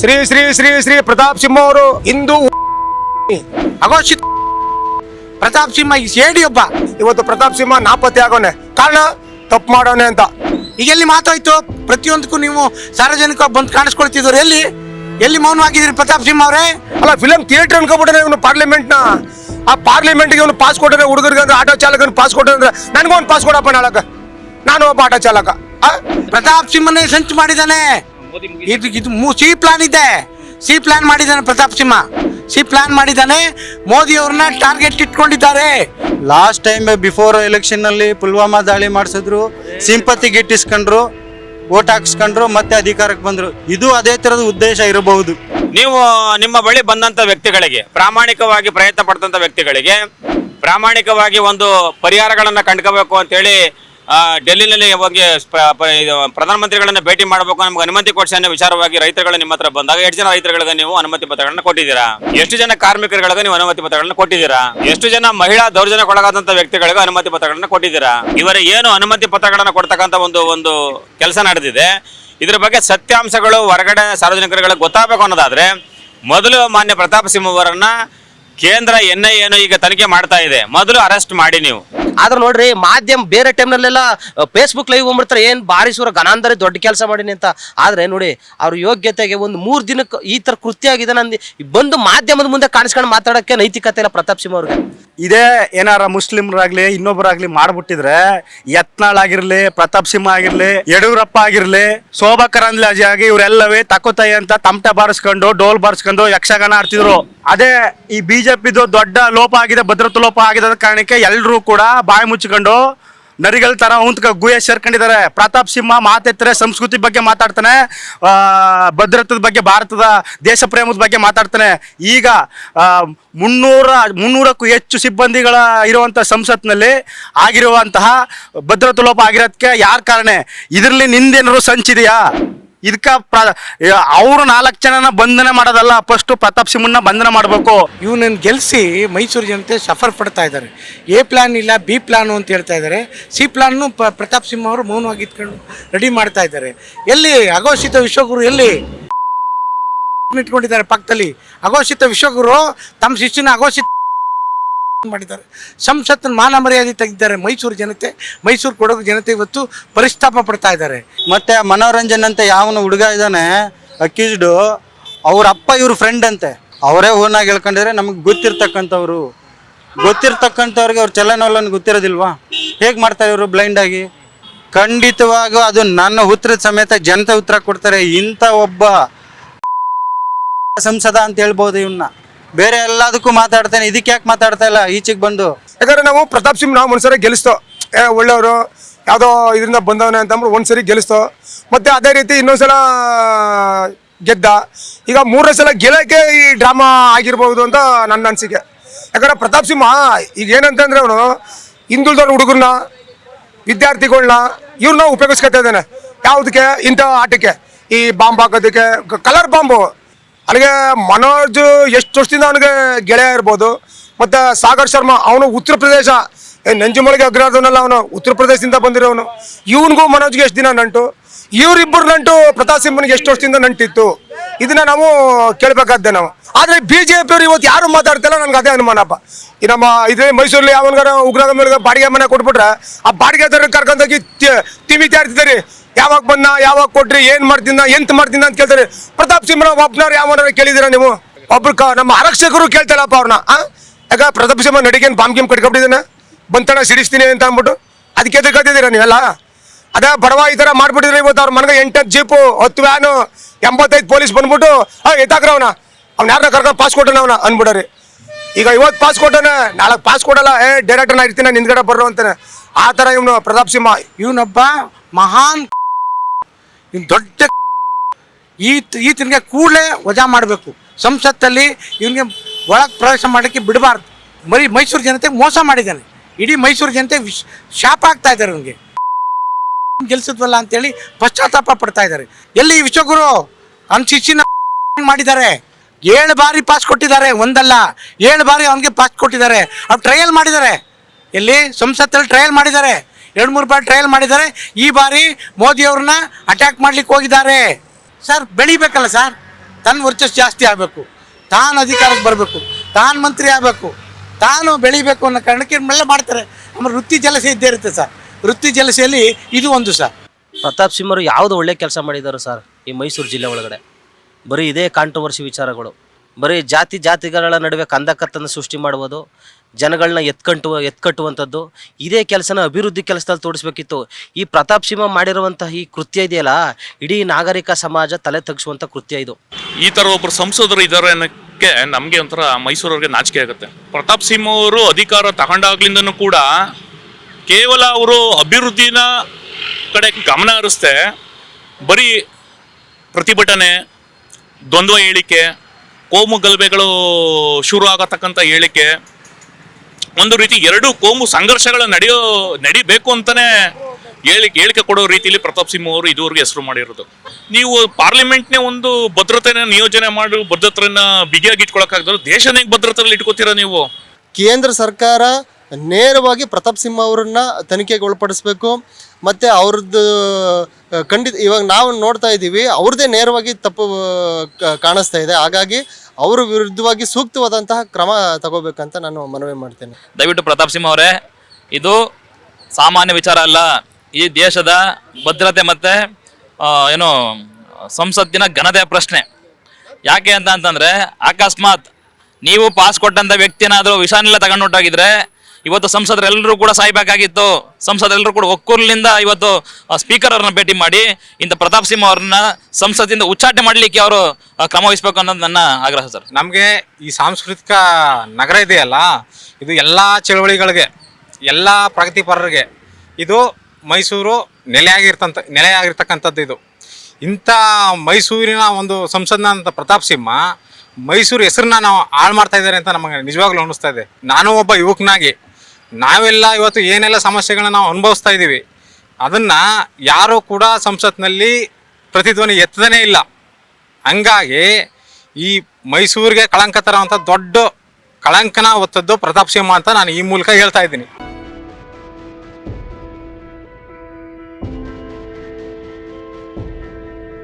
ಶ್ರೀ ಶ್ರೀ ಶ್ರೀ ಶ್ರೀ ಪ್ರತಾಪ್ ಸಿಂಹ ಅವರು ಇಂದು ಅಘೋಷಿತ ಪ್ರತಾಪ್ ಸಿಂಹ ಸೇಡಿ ಒಬ್ಬ ಇವತ್ತು ಪ್ರತಾಪ್ ಸಿಂಹ ನಾಪತ್ತೆ ಆಗೋನೆ. ಕಾರಣ, ತಪ್ಪು ಮಾಡೋನೆ ಅಂತ. ಈಗ ಎಲ್ಲಿ ಮಾತಾಯ್ತು? ಪ್ರತಿಯೊಂದಕ್ಕೂ ನೀವು ಸಾರ್ವಜನಿಕ ಬಂದು ಕಾಣಿಸ್ಕೊಳ್ತಿದ್ರು ಎಲ್ಲಿ? ಎಲ್ಲಿ ಮೌನವಾಗಿದ್ದೀರಿ ಪ್ರತಾಪ್ ಸಿಂಹ ಅವರೇ? ಅಲ್ಲ ಫಿಲಂ ಥಿಯೇಟರ್ ಅನ್ಕೊಬಿಟ್ಟರೆ ಇವನು ಪಾರ್ಲಿಮೆಂಟ್ನ ಆ ಪಾರ್ಲಿಮೆಂಟ್ಗೆ ಇವನು ಪಾಸ್ ಕೊಟ್ಟರೆ ಹುಡುಗರಿಗೆ ಅಂದ್ರೆ ಆಟೋ ಚಾಲಕನ ಪಾಸ್ ಕೊಟ್ಟರೆ ನನಗೂ ಒಂದು ಪಾಸ್ ಕೊಡಪ್ಪ ನಾಳಕ ನಾನು ಒಬ್ಬ ಆಟೋ ಚಾಲಕ? ಪ್ರತಾಪ್ ಸಿಂಹನೇ ಸಂಚು ಮಾಡಿದ್ದಾನೆ. ಇದು ಇದು ಸಿ ಪ್ಲಾನ್ ಇದೆ. ಸಿ ಪ್ಲಾನ್ ಮಾಡಿದ್ದಾನೆ ಪ್ರತಾಪ್ ಸಿಂಹ. ಸಿ ಪ್ಲಾನ್ ಮಾಡಿದ್ದಾನೆ ಮೋದಿ ಅವ್ರನ್ನ ಟಾರ್ಗೆಟ್ ಇಟ್ಕೊಂಡಿದ್ದಾರೆ. ಲಾಸ್ಟ್ ಟೈಮ್ ಬಿಫೋರ್ ಎಲೆಕ್ಷನ್ ಅಲ್ಲಿ ಪುಲ್ವಾಮಾ ದಾಳಿ ಮಾಡಿಸಿದ್ರು ಸಿಂಪತಿ ಗಿಟ್ಟಿಸ್ಕೊಂಡ್ರು ಓಟ್ ಹಾಕ್ಸ್ಕೊಂಡ್ರು ಮತ್ತೆ ಅಧಿಕಾರಕ್ಕೆ ಬಂದ್ರು. ಇದು ಅದೇ ತರದ ಉದ್ದೇಶ ಇರಬಹುದು. ನೀವು ನಿಮ್ಮ ಬಳಿ ಬಂದಂತ ವ್ಯಕ್ತಿಗಳಿಗೆ ಪ್ರಾಮಾಣಿಕವಾಗಿ ಪ್ರಯತ್ನ ಪಡ್ತಂತ ವ್ಯಕ್ತಿಗಳಿಗೆ ಪ್ರಾಮಾಣಿಕವಾಗಿ ಒಂದು ಪರಿಹಾರಗಳನ್ನ ಕಂಡ್ಕೋಬೇಕು ಅಂತೇಳಿ ಡೆಲ್ಲಿನಲ್ಲಿ ಹೋಗಿ ಪ್ರಧಾನಮಂತ್ರಿಗಳನ್ನ ಭೇಟಿ ಮಾಡಬೇಕು ನಮ್ಗೆ ಅನುಮತಿ ಕೊಡಿಸಿ ಅನ್ನೋ ವಿಚಾರವಾಗಿ ರೈತರುಗಳು ನಿಮ್ಮ ಹತ್ರ ಬಂದಾಗ ಎಷ್ಟು ಜನ ರೈತರುಗಳಿಗೆ ನೀವು ಅನುಮತಿ ಪತ್ರಗಳನ್ನ ಕೊಟ್ಟಿದ್ದೀರಾ? ಎಷ್ಟು ಜನ ಕಾರ್ಮಿಕರುಗಳಿಗೆ ನೀವು ಅನುಮತಿ ಪತ್ರಗಳನ್ನ ಕೊಟ್ಟಿದ್ದೀರಾ? ಎಷ್ಟು ಜನ ಮಹಿಳಾ ದೌರ್ಜನ್ಯಕ್ಕೊಳಗಾದಂತ ವ್ಯಕ್ತಿಗಳಿಗೆ ಅನುಮತಿ ಪತ್ರಗಳನ್ನ ಕೊಟ್ಟಿದ್ದೀರಾ? ಇವರ ಏನು ಅನುಮತಿ ಪತ್ರಗಳನ್ನ ಕೊಡ್ತಕ್ಕಂಥ ಒಂದು ಒಂದು ಕೆಲಸ ನಡೆದಿದೆ. ಇದ್ರ ಬಗ್ಗೆ ಸತ್ಯಾಂಶಗಳು, ಹೊರಗಡೆ ಸಾರ್ವಜನಿಕರುಗಳಿಗೆ ಗೊತ್ತಾಗಬೇಕು ಅನ್ನೋದಾದ್ರೆ, ಮೊದಲು ಮಾನ್ಯ ಪ್ರತಾಪ್ ಸಿಂಹ ಅವರನ್ನ ಕೇಂದ್ರ ಎನ್ ಏನು ಈಗ ತನಿಖೆ ಮಾಡ್ತಾ ಇದೆ. ಮೊದಲು ಅರೆಸ್ಟ್ ಮಾಡಿ ನೀವು. ಆದ್ರೆ ನೋಡ್ರಿ, ಮಾಧ್ಯಮ ಬೇರೆ ಟೈಮ್ನಲ್ಲೆಲ್ಲ ಫೇಸ್ಬುಕ್ ಲೈವ್ ಬಂದ್ಬಿಡ್ತಾರೆ. ಏನ್ ಬಾರಿ ಸೂರ ಗನಾಂದರೆ ದೊಡ್ಡ ಕೆಲಸ ಮಾಡೀನಿ ಅಂತ. ಆದ್ರೆ ನೋಡಿ, ಅವ್ರ ಯೋಗ್ಯತೆಗೆ ಒಂದು ಮೂರ್ ದಿನಕ್ಕೆ ಈ ತರ ಕೃತ್ಯ ಆಗಿದೆ ನಂದು ಬಂದು ಮಾಧ್ಯಮದ ಮುಂದೆ ಕಾಣಿಸ್ಕೊಂಡು ಮಾತಾಡಕ್ಕೆ ನೈತಿಕತೆ ಇಲ್ಲ ಪ್ರತಾಪ್ ಸಿಂಹ ಅವ್ರಿಗೆ. ಇದೇ ಏನಾರ ಮುಸ್ಲಿಮ್ರಾಗ್ಲಿ ಇನ್ನೊಬ್ಬರಾಗ್ಲಿ ಮಾಡ್ಬಿಟ್ಟಿದ್ರೆ, ಯತ್ನಾಳ್ ಆಗಿರ್ಲಿ, ಪ್ರತಾಪ್ ಸಿಂಹ ಆಗಿರ್ಲಿ, ಯಡಿಯೂರಪ್ಪ ಆಗಿರ್ಲಿ, ಶೋಭಾ ಕರಂದ್ಲಾಜಿ ಆಗಿ ಇವರೆಲ್ಲವೇ ತಕೋತಾಯಿ ಅಂತ ತಮಟ ಬಾರಿಸ್ಕೊಂಡು, ಡೋಲ್ ಬಾರಿಸ್ಕೊಂಡು ಯಕ್ಷಗಾನ ಆಡ್ತಿದ್ರು. ಅದೇ ಈ ಬಿಜೆಪಿದು ದೊಡ್ಡ ಲೋಪ ಆಗಿದೆ, ಭದ್ರತಾ ಲೋಪ ಆಗಿದೆ ಕಾರಣಕ್ಕೆ ಎಲ್ಲರೂ ಕೂಡ ಬಾಯಿ ಮುಚ್ಚಿಕೊಂಡು ನರಿಗಳ ತರ ಉಂತ್ಕ ಗುಹೆ ಸೇರ್ಕೊಂಡಿದ್ದಾರೆ. ಪ್ರತಾಪ್ ಸಿಂಹ ಮಾತೆತ್ತರೆ ಸಂಸ್ಕೃತಿ ಬಗ್ಗೆ ಮಾತಾಡ್ತಾನೆ. ಭದ್ರತದ ಬಗ್ಗೆ ಭಾರತದ ದೇಶ ಪ್ರೇಮದ ಬಗ್ಗೆ ಮಾತಾಡ್ತಾನೆ. ಈಗ ಮುನ್ನೂರ, ಮುನ್ನೂರಕ್ಕೂ ಹೆಚ್ಚು ಸಿಬ್ಬಂದಿಗಳ ಇರುವಂಥ ಸಂಸತ್ನಲ್ಲಿ ಆಗಿರುವಂತಹ ಭದ್ರತಾ ಲೋಪ ಆಗಿರೋದಕ್ಕೆ ಯಾರು ಕಾರಣ? ಇದರಲ್ಲಿ ನಿಂದೇನಾದ್ರು ಸಂಚಿದೆಯಾ ಇದಕ್ಕೆ ಅವರು ನಾಲ್ಕು ಜನನ ಬಂಧನ ಮಾಡೋದಲ್ಲ ಫಸ್ಟ್ ಪ್ರತಾಪ್ ಸಿಂಹನ್ನ ಬಂಧನ ಮಾಡಬೇಕು. ಇವನನ್ನು ಗೆಲ್ಲಿಸಿ ಮೈಸೂರು ಜನತೆ ಸಫರ್ ಪಡ್ತಾ ಇದ್ದಾರೆ. ಎ ಪ್ಲಾನ್ ಇಲ್ಲ, ಬಿ ಪ್ಲಾನು ಅಂತ ಹೇಳ್ತಾ ಇದ್ದಾರೆ. ಸಿ ಪ್ಲಾನ್ನು ಪ್ರತಾಪ್ ಸಿಂಹ ಅವರು ಮೌನವಾಗಿ ಇಟ್ಕೊಂಡು ರೆಡಿ ಮಾಡ್ತಾ ಇದ್ದಾರೆ. ಎಲ್ಲಿ ಅಘೋಷಿತ ವಿಶ್ವಗುರು ಎಲ್ಲಿ? ಇಟ್ಕೊಂಡಿದ್ದಾರೆ ಪಕ್ಕದಲ್ಲಿ. ಅಘೋಷಿತ ವಿಶ್ವಗುರು ತಮ್ಮ ಶಿಷ್ಯನ ಅಘೋಷಿತ ಮಾಡಿದ್ದಾರೆ. ಸಂಸತ್ತಿನ ಮಾನ ಮರ್ಯಾದೆ ತೆಗೆದಿದ್ದಾರೆ ಮೈಸೂರು ಜನತೆ, ಮೈಸೂರು ಕೊಡಗು ಜನತೆ ಇವತ್ತು ಪರಿಸ್ತಾಪ ಪಡ್ತಾ ಇದ್ದಾರೆ. ಮತ್ತೆ ಮನೋರಂಜನ್ ಅಂತ ಯಾವನ ಹುಡುಗ ಇದ್ದಾನೆ, ಅಕ್ಯೂಸ್ಡ್, ಅವ್ರ ಅಪ್ಪ ಇವ್ರ ಫ್ರೆಂಡ್ ಅಂತೆ. ಅವರೇ ಓನಾಗಿ ಹೇಳ್ಕೊಂಡಿದ್ರೆ ನಮಗೆ ಗೊತ್ತಿರ್ತಕ್ಕಂಥವ್ರು. ಗೊತ್ತಿರ್ತಕ್ಕಂಥವ್ರಿಗೆ ಅವ್ರ ಚಲನವಲನ ಗೊತ್ತಿರೋದಿಲ್ವಾ? ಹೇಗೆ ಮಾಡ್ತಾರೆ ಇವರು ಬ್ಲೈಂಡ್ ಆಗಿ? ಖಂಡಿತವಾಗೂ ಅದು ನನ್ನ ಉತ್ತರದ ಸಮೇತ ಜನತೆ ಉತ್ತರ ಕೊಡ್ತಾರೆ. ಇಂಥ ಒಬ್ಬ ಸಂಸದ ಅಂತ ಹೇಳ್ಬೋದು ಇವನ್ನ ಬೇರೆ ಎಲ್ಲದಕ್ಕೂ ಮಾತಾಡ್ತಾನೆ. ಇದಕ್ಕೆ ಯಾಕೆ ಮಾತಾಡ್ತಾ ಇಲ್ಲ? ಈಚೆಗೆ ಬಂದು. ಯಾಕಂದ್ರೆ ನಾವು ಪ್ರತಾಪ್ ಸಿಂಗ್ ನಾವು ಒಂದ್ಸರಿ ಗೆಲ್ಲಿಸ್ತೋ. ಏ, ಒಳ್ಳೆಯವರು, ಯಾವುದೋ ಇದರಿಂದ ಬಂದವನೆ ಅಂತಂದ್ರೆ ಒಂದು ಒಂದ್ಸರಿ ಗೆಲ್ಲಿಸ್ತೋ. ಮತ್ತೆ ಅದೇ ರೀತಿ ಇನ್ನೊಂದ್ಸಲ, ಗೆದ್ದ. ಈಗ ಮೂರನೇ ಸಲ ಗೆಲ್ಲಕ್ಕೆ ಈ ಡ್ರಾಮಾ ಆಗಿರ್ಬೋದು ಅಂತ ನನ್ನ ಅನಿಸಿಕೆ. ಯಾಕಂದ್ರೆ ಪ್ರತಾಪ್ ಸಿಂಹ ಈಗ ಏನಂತಂದ್ರೆ ಅವನು ಹಿಂದುಳಿದವ್ರ ಹುಡುಗರನ್ನ ವಿದ್ಯಾರ್ಥಿಗಳನ್ನ ಇವ್ರನ್ನ ಉಪಯೋಗಿಸ್ಕೊತಾ ಇದ್ದಾನೆ. ಯಾವುದಕ್ಕೆ? ಇಂಥ ಆಟಕ್ಕೆ. ಈ ಬಾಂಬ್ ಹಾಕೋದಕ್ಕೆ. Colour bomb. ಅಲ್ಲಿಗೆ ಮನೋಜ್ ಎಷ್ಟು ವರ್ಷದಿಂದ ಅವನಿಗೆ ಗೆಳೆಯ ಇರ್ಬೋದು, ಮತ್ತು ಸಾಗರ್ ಶರ್ಮಾ, ಅವನು ಉತ್ತರ ಪ್ರದೇಶ ನಂಜುಮಳಿಗೆ ಅಗ್ರದವನಲ್ಲ ಅವನು, ಉತ್ತರ ಪ್ರದೇಶದಿಂದ ಬಂದಿರೋನು ಇವನಿಗೂ ಮನೋಜ್ಗೆ ಎಷ್ಟು ದಿನ ನಂಟು? ಇವರಿಬ್ಬರು ನಂಟು, ಪ್ರತಾಪ್ ಸಿಂಹನಿಗೆ ಎಷ್ಟು ವರ್ಷದಿಂದ ನಂಟಿತ್ತು? ಇದನ್ನ ನಾವು ಕೇಳಬೇಕಾದ್ದೆ ನಾವು. ಆದರೆ ಬಿ ಜೆ ಪಿಯವರು ಇವತ್ತು ಯಾರು ಮಾತಾಡ್ತಿಲ್ಲ, ನನಗೆ ಅದೇ ಅನುಮಾನಪ್ಪ ಈ ನಮ್ಮ ಇದೇ ಮೈಸೂರಲ್ಲಿ ಯಾವನ್ಗಾರ ಉಗ್ರದ ಮೇಲೆ ಬಾಡಿಗೆ ಮನೆ ಕೊಟ್ಬಿಟ್ರೆ, ಆ ಬಾಡಿಗೆ ಕರ್ಕೊಂಡೋಗಿ ತಿಮಿತಾ ಇರ್ತಿದ್ದಾರೆ ಯಾವಾಗ ಬಂದ, ಯಾವಾಗ ಕೊಟ್ರಿ, ಏನ್ ಮಾಡ್ತಿದ್ದ, ಎಂತ ಮಾಡ್ತಿದ್ದ ಅಂತ ಕೇಳ್ತಾರೆ. ಪ್ರತಾಪ್ ಸಿಂಹರಾವ್ ಒಬ್ನವ್ರು ಯಾವ ಕೇಳಿದಿರ ನೀವು? ಒಬ್ರು ನಮ್ಮ ಆರಕ್ಷಕರು ಕೇಳ್ತಾರಪ್ಪ ಅವ್ರನ್ನ ಯಾಕ ಪ್ರತಾಪ್ ಸಿಂಹ ನಡಿಗೇನು ಬಾಂಬ್ ಗೇಮ್ ಕಟ್ಕೊಬಿಟ್ಟಿದ್ದಾನೆ? ಬಂತಣ ಸಿಡಿಸ್ತೀನಿ ಅಂತ ಅಂದ್ಬಿಟ್ಟು ಅದಕ್ಕೆ ಎದುರು ಕತ್ತಿದ್ದೀರ ನೀವೆಲ್ಲ? ಅದ ಬಡವ ಈ ಥರ ಮಾಡ್ಬಿಟ್ಟಿದ್ರೆ ಇವತ್ತು ಅವ್ರ ಮನೆಗೆ ಎಂಟತ್ತು ಜೀಪು, ಹತ್ತು ವ್ಯಾನು, ಎಂಬತ್ತೈದು ಪೊಲೀಸ್ ಬಂದ್ಬಿಟ್ಟು ಎತ್ತಾಕ್ರ ಅವನ. ಅವ್ನ ಯಾರನ್ನ ಕರ್ಕೊಂಡು ಪಾಸ್ ಕೊಟ್ಟನ ಅವನ ಅಂದ್ಬಿಡರಿ ಈಗ ಇವತ್ತು ಪಾಸ್ ಕೊಟ್ಟನೆ ನಾಳೆ ಪಾಸ್ ಕೊಡಲ್ಲ, ಏ ಡೈರೆಕ್ಟರ್ ನಾ ಇರ್ತೀನಿ ನಿಂದ್ಗಡೆ ಬರ್ರು ಅಂತಾನೆ. ಆ ಥರ ಇವನು ಪ್ರತಾಪ್ ಸಿಂಹ. ಇವನೊಬ್ಬ ಮಹಾನ್ ಇವ್ನು ದೊಡ್ಡ ಈ ಈತನಿಗೆ ಕೂಡಲೇ ವಜಾ ಮಾಡಬೇಕು. ಸಂಸತ್ತಲ್ಲಿ ಇವನಿಗೆ ಒಳಗೆ ಪ್ರವೇಶ ಮಾಡೋಕ್ಕೆ ಬಿಡಬಾರ್ದು. ಮರಿ ಮೈಸೂರು ಜನತೆಗೆ ಮೋಸ ಮಾಡಿದ್ದಾನೆ ಇಡೀ ಮೈಸೂರು ಜನತೆ ವಿಶ್ ಶಾಪ ಆಗ್ತಾ ಇದ್ದಾರೆ ಅವನಿಗೆ ಗೆಲ್ಸಿದ್ವಲ್ಲ ಅಂತೇಳಿ ಪಶ್ಚಾತ್ತಾಪ ಪಡ್ತಾ ಇದ್ದಾರೆ ಎಲ್ಲಿ ವಿಶ್ವಗುರು ಅವ್ನ ಶಿಷ್ಯನ ಮಾಡಿದ್ದಾರೆ ಏಳು ಬಾರಿ ಪಾಸ್ ಕೊಟ್ಟಿದ್ದಾರೆ, ಒಂದಲ್ಲ. ಏಳು ಬಾರಿ ಅವನಿಗೆ ಪಾಸ್ ಕೊಟ್ಟಿದ್ದಾರೆ. ಅವ್ರು ಟ್ರಯಲ್ ಮಾಡಿದ್ದಾರೆ. ಎಲ್ಲಿ? ಸಂಸತ್ತಲ್ಲಿ ಟ್ರಯಲ್ ಮಾಡಿದ್ದಾರೆ. ಎರಡು ಮೂರು ಬಾರಿ ಟ್ರಯಲ್ ಮಾಡಿದ್ದಾರೆ. ಈ ಬಾರಿ ಮೋದಿ ಅವ್ರನ್ನ ಅಟ್ಯಾಕ್ ಮಾಡ್ಲಿಕ್ಕೆ ಹೋಗಿದ್ದಾರೆ. ಸರ್ ಬೆಳಿಬೇಕಲ್ಲ ಸರ್ ತನ್ನ ವರ್ಚಸ್ಸು ಜಾಸ್ತಿ ಆಗಬೇಕು. ತಾನು ಅಧಿಕಾರಕ್ಕೆ ಬರಬೇಕು. ತಾನು ಮಂತ್ರಿ ಆಗಬೇಕು. ತಾನು ಬೆಳಿಬೇಕು ಅನ್ನೋ ಕಾರಣಕ್ಕೆ ಮೇಲೆ ಮಾಡ್ತಾರೆ. ಆಮೇಲೆ ವೃತ್ತಿ ಜಲಸೆ ಇದ್ದೇ ಇರುತ್ತೆ ಸರ್ ವೃತ್ತಿ ಜಲಸೆಯಲ್ಲಿ ಇದು ಒಂದು ಸರ್ ಪ್ರತಾಪ್ ಸಿಂಹರು ಯಾವುದು ಒಳ್ಳೆ ಕೆಲಸ ಮಾಡಿದ್ದಾರೆ ಸರ್ ಈ ಮೈಸೂರು ಜಿಲ್ಲೆ ಒಳಗಡೆ. ಬರೀ ಇದೇ ಕಾಂಟ್ರವರ್ಸಿ ವಿಚಾರಗಳು. ಬರೀ ಜಾತಿ ಜಾತಿಗಳ ನಡುವೆ ಕಂದಕತ್ತನ್ನು ಸೃಷ್ಟಿ ಮಾಡುವುದು ಜನಗಳನ್ನ ಎತ್ಕಂಟು ಎತ್ಕಟ್ಟುವಂಥದ್ದು. ಇದೇ ಕೆಲಸನ ಅಭಿವೃದ್ಧಿ ಕೆಲಸದಲ್ಲಿ ತೋರಿಸ್ಬೇಕಿತ್ತು. ಈ ಪ್ರತಾಪ್ ಸಿಂಹ ಮಾಡಿರುವಂತಹ ಈ ಕೃತ್ಯ ಇದೆಯಲ್ಲ, ಇಡೀ ನಾಗರಿಕ ಸಮಾಜ ತಲೆ ತಗ್ಸುವಂಥ ಕೃತ್ಯ ಇದು. ಈ ಥರ ಒಬ್ಬರು ಸಂಸದರು ಇದ್ದಾರೆ ಅನ್ನಕ್ಕೆ ನಮಗೆ ಒಂಥರ ಮೈಸೂರವ್ರಿಗೆ ನಾಚಿಕೆ ಆಗುತ್ತೆ. ಪ್ರತಾಪ್ ಸಿಂಹ ಅವರು ಅಧಿಕಾರ ತಗೊಂಡಾಗ್ಲಿಂದನೂ ಕೂಡ ಕೇವಲ ಅವರು ಅಭಿವೃದ್ಧಿನ ಕಡೆ ಗಮನ ಹರಿಸ್ತೆ ಬರೀ ಪ್ರತಿಭಟನೆ, ದ್ವಂದ್ವ ಹೇಳಿಕೆ, ಕೋಮು ಗಲಭೆಗಳು ಶುರು ಆಗತಕ್ಕಂಥ ಹೇಳಿಕೆ ಒಂದು ರೀತಿ ಎರಡು ಕೋಮು ಸಂಘರ್ಷಗಳು ನಡೆಯೋ, ನಡಿಬೇಕು ಅಂತಾನೆ ಹೇಳಿ, ಹೇಳಿಕೆ ಕೊಡೋ ರೀತಿಯಲ್ಲಿ ಪ್ರತಾಪ್ ಸಿಂಹ ಅವರು ಇದುವರೆಗೆ ಹೆಸರು ಮಾಡಿರೋದು. ನೀವು ಪಾರ್ಲಿಮೆಂಟ್ನೇ ಒಂದು ಭದ್ರತೆನ ನಿಯೋಜನೆ ಮಾಡಿ ಭದ್ರತೆಯನ್ನ ಬಿಗಿಯಾಗಿ ಇಟ್ಕೊಳಕ್ಕಾಗದ್ರು ದೇಶನ ಹೇಗೆ ಭದ್ರತೆಯಲ್ಲಿ ಇಟ್ಕೋತೀರಾ ನೀವು? ಕೇಂದ್ರ ಸರ್ಕಾರ ನೇರವಾಗಿ ಪ್ರತಾಪ್ ಸಿಂಹ ಅವರನ್ನ ತನಿಖೆಗೆ ಒಳಪಡಿಸ್ಬೇಕು. ಮತ್ತು ಅವ್ರದ್ದು ಖಂಡಿತ ಇವಾಗ ನಾವು ನೋಡ್ತಾ ಇದ್ದೀವಿ, ಅವ್ರದ್ದೇ ನೇರವಾಗಿ ತಪ್ಪು ಕಾಣಿಸ್ತಾ ಇದೆ. ಹಾಗಾಗಿ ಅವ್ರ ವಿರುದ್ಧವಾಗಿ ಸೂಕ್ತವಾದಂತಹ ಕ್ರಮ ತಗೋಬೇಕಂತ ನಾನು ಮನವಿ ಮಾಡ್ತೇನೆ. ದಯವಿಟ್ಟು ಪ್ರತಾಪ್ ಸಿಂಹ ಅವರೇ, ಇದು ಸಾಮಾನ್ಯ ವಿಚಾರ ಅಲ್ಲ. ಈ ದೇಶದ ಭದ್ರತೆ ಮತ್ತೆ ಏನು, ಸಂಸತ್ತಿನ ಘನತೆಯ ಪ್ರಶ್ನೆ. ಯಾಕೆ ಅಂತ ಅಂತಂದ್ರೆ, ಅಕಸ್ಮಾತ್ ನೀವು ಪಾಸ್ ಕೊಟ್ಟಂತ ವ್ಯಕ್ತಿನಾದ್ರೂ ವಿಷಾನೆಲ್ಲ ತಗೊಂಡು ಹೊರ್ಟೋಗಿದ್ರೆ ಇವತ್ತು ಸಂಸದರೆಲ್ಲರೂ ಕೂಡ ಸಾಯ್ಬೇಕಾಗಿತ್ತು. ಸಂಸದರೆಲ್ಲರೂ ಕೂಡ ಒಕ್ಕೂರ್ಲಿಂದ ಇವತ್ತು ಸ್ಪೀಕರ್ ಅವ್ರನ್ನ ಭೇಟಿ ಮಾಡಿ, ಇಂಥ ಪ್ರತಾಪ್ ಸಿಂಹ ಅವ್ರನ್ನ ಸಂಸದಿಂದ ಉಚ್ಚಾಟನೆ ಮಾಡಲಿಕ್ಕೆ ಅವರು ಕ್ರಮ ವಹಿಸ್ಬೇಕು ಅನ್ನೋದು ನನ್ನ ಆಗ್ರಹ ಸರ್. ನಮಗೆ ಈ ಸಾಂಸ್ಕೃತಿಕ ನಗರ ಇದೆಯಲ್ಲ, ಇದು ಎಲ್ಲ ಚಳವಳಿಗಳಿಗೆ, ಎಲ್ಲ ಪ್ರಗತಿಪರರಿಗೆ, ಇದು ಮೈಸೂರು ನೆಲೆಯಾಗಿರ್ತಂತ, ನೆಲೆಯಾಗಿರ್ತಕ್ಕಂಥದ್ದು ಇದು. ಇಂಥ ಮೈಸೂರಿನ ಒಂದು ಸಂಸದನಾದಂಥ ಪ್ರತಾಪ್ ಸಿಂಹ, ಮೈಸೂರು ಹೆಸರನ್ನ ನಾವು ಹಾಳು ಮಾಡ್ತಾ ಇದ್ದಾರೆ ಅಂತ ನಮಗೆ ನಿಜವಾಗ್ಲೂ ಅನ್ನಿಸ್ತಾ ಇದೆ. ನಾನು ಒಬ್ಬ ಯುವಕನಾಗಿ ನಾವೆಲ್ಲ ಇವತ್ತು ಏನೆಲ್ಲ ಸಮಸ್ಯೆಗಳನ್ನ ನಾವು ಅನುಭವಿಸ್ತಾ ಇದ್ದೀವಿ, ಅದನ್ನು ಯಾರೂ ಕೂಡ ಸಂಸತ್ನಲ್ಲಿ ಪ್ರತಿಧ್ವನಿ ಎತ್ತದೇ ಇಲ್ಲ. ಹಂಗಾಗಿ ಈ ಮೈಸೂರಿಗೆ ಕಳಂಕ ತರುವಂಥ ದೊಡ್ಡ ಕಳಂಕನ ಹೊತ್ತದ್ದು ಪ್ರತಾಪ್ ಸಿಂಹ ಅಂತ ನಾನು ಈ ಮೂಲಕ ಹೇಳ್ತಾ ಇದ್ದೀನಿ.